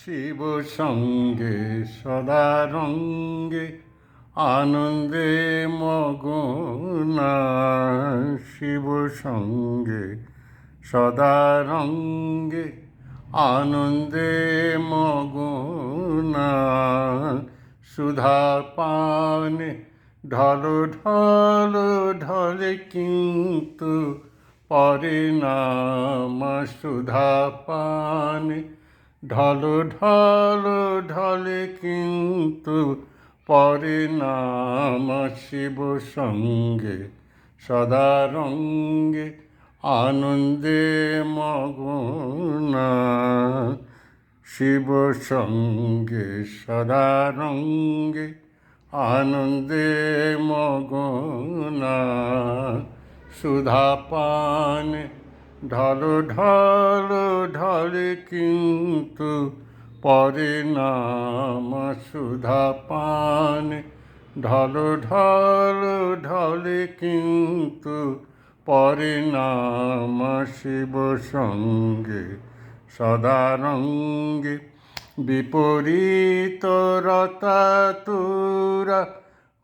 শিব সঙ্গে সদা রঙ্গে আনন্দে মগনা শিব সঙ্গে সদা রঙ্গে আনন্দে মগনা সুধা পানে ঢল ঢল ঢলে কিন্তু পরে নাম সুধা পানে ঢল ঢল, ঢলে কিন্তু পরে নাম শিব সঙ্গে, সদা রঙ্গে আনন্দে মগনা শিব সঙ্গে, সদা রঙ্গে আনন্দে মগনা সুধা পানে ঢল ঢল, ঢলে কিন্তু পরে নাম সুধা পানে। ঢল ঢল, ঢলে কিন্তু পরে নাম শিব সঙ্গে সদা রঙ্গে। বিপরীত রতা তুরা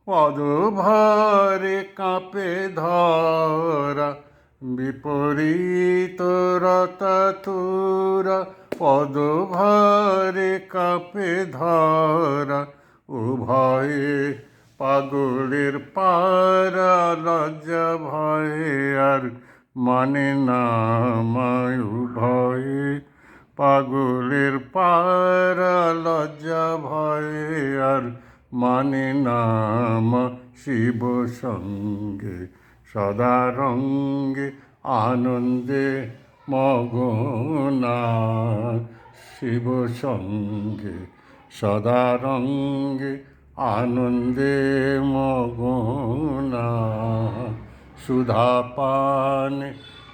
পদভরে কাঁপে ধরা বিপরীত রতা তুরা পদভরে কাঁপে ধরা। উভয়ে পাগলের পারা লজ্জা ভয়ে আর মানে না মায় উভয়ে পাগলের পারা লজ্জা ভয়ে আর মানে নাম শিব সঙ্গে সদা রঙ্গে আনন্দে মগনা শিব সঙ্গে সদা রঙ্গে আনন্দে মগনা সুধা পানে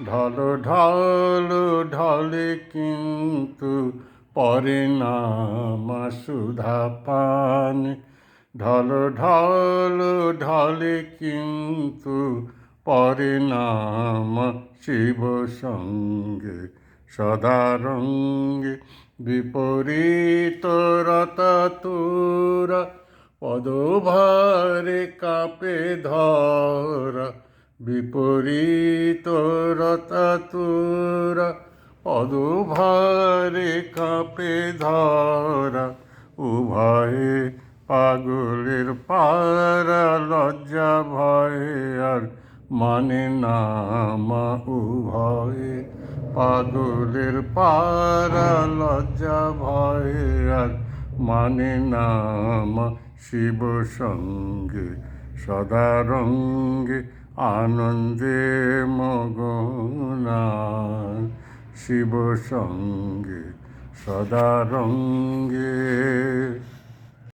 ঢল ঢল ঢলে কিন্তু পরে নাম সুধা পানে ঢল ঢল ঢলে কিন্তু পরে নাম শিব সঙ্গে সদা রঙ্গে বিপরীত রতা তোরা পদভারে কাপে ধরা বিপরীত রতা তোরা পদভারে কাপে ধরা উভয়ে পাগলের পারা লজ্জা ভয়ে আর মানে নামা উভয়ে পাগলের পারা লজ্জা ভয়ে আর মানে নাম শিব সঙ্গে সদা রঙ্গে আনন্দে মগনা শিব সঙ্গে সদা রঙ্গে